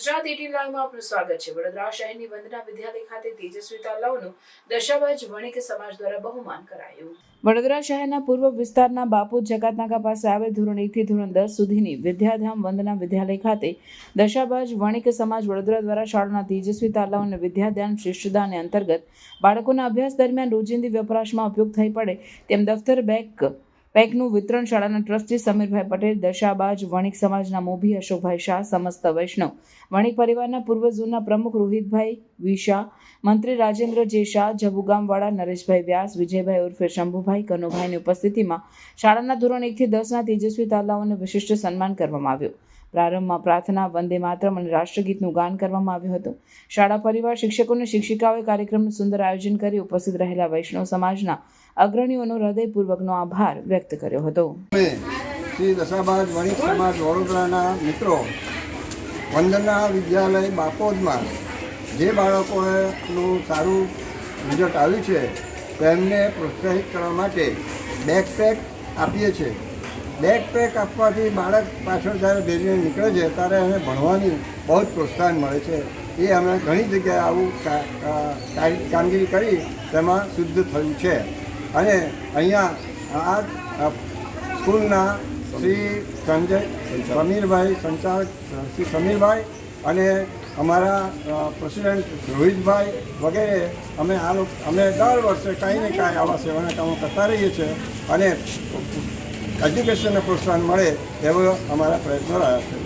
Gujarat eighteen લાઈવમાં આપનું સ્વાગત છે. વડોદરા શહેરની વંદના વિદ્યાલય ખાતે તેજસ્વી તાલાઓનું દશાબાજ વણિક સમાજ દ્વારા બહુમાન કરાયું. વડોદરા શહેરના પૂર્વ વિસ્તારના બાપુ જકાતનાકા પાસે આવેલ ધોરણ એકથી ધોરણ દસ સુધીની વિદ્યાધામ વંદના વિદ્યાલય ખાતે દશાબાજ વણિક સમાજ વડોદરા દ્વારા શાળાના તેજસ્વી તાલાઓ અને વિદ્યાધ્યાન શિષ્યદાન અંતર્ગત બાળકોના અભ્યાસ દરમિયાન રોજિંદી વપરાશમાં ઉપયોગ થઈ પડે તેમ દફતર બેગ પેકનું વિતરણ શાળાના ટ્રસ્ટી સમીરભાઈ પટેલ, દશાબાજ, વણિક સમાજના મોભી અશોકભાઈ શાહ, સમસ્ત વૈષ્ણવ. વણિક પરિવારના પૂર્વ પ્રમુખ રોહિતભાઈ વી શાહ મંત્રી રાજેન્દ્ર જે શાહ, જબુગામવાળા નરેશભાઈ વ્યાસ, વિજયભાઈ ઉર્ફે શંભુભાઈ કનુભાઈની ઉપસ્થિતિમાં શાળાના ધોરણ એકથી દસના તેજસ્વી તાલાઓને વિશિષ્ટ સન્માન કરવામાં આવ્યું. પ્રારંભમાં પ્રાર્થના, વંદે માતરમ અને રાષ્ટ્રગીતનું ગાન કરવામાં આવ્યું હતું. શાળા પરિવાર શિક્ષકો અને શિક્ષિકાઓએ કાર્યક્રમનું સુંદર આયોજન કરી ઉપસ્થિત રહેલા વૈષ્ણવ સમાજના અગ્રણીઓનો હૃદયપૂર્વકનો આભાર વ્યક્ત કર્યો હતો. શ્રી દશાબાદ વણિક સમાજ વડોદરાના મિત્રો વંદના વિદ્યાલય બાપોદમાં જે બાળકોનું સારું રિઝલ્ટ આવ્યું છે, તેમને પ્રોત્સાહિત કરવા માટે બેકપેક આપીએ છીએ. બેકપેક આપવાથી બાળક પાછળ જ્યારે ભેજીને નીકળે છે, ત્યારે એને ભણવાની બહુ જ પ્રોત્સાહન મળે છે. એ અમે ઘણી જગ્યાએ આવું કામગીરી કરી, તેમાં શુદ્ધ થયું છે. અને અહીંયા આ સ્કૂલના શ્રી સંજય, સમીરભાઈ સંચાલક, શ્રી સમીરભાઈ અને અમારા પ્રેસિડેન્ટ રોહિતભાઈ વગેરે અમે આ લોકો, અમે દર વર્ષે કાંઈ ને કાંઈ આવા સેવાના કામો કરતા રહીએ છીએ અને એજ્યુકેશનને પ્રોત્સાહન મળે એવો અમારા પ્રયત્નો રહ્યા છે.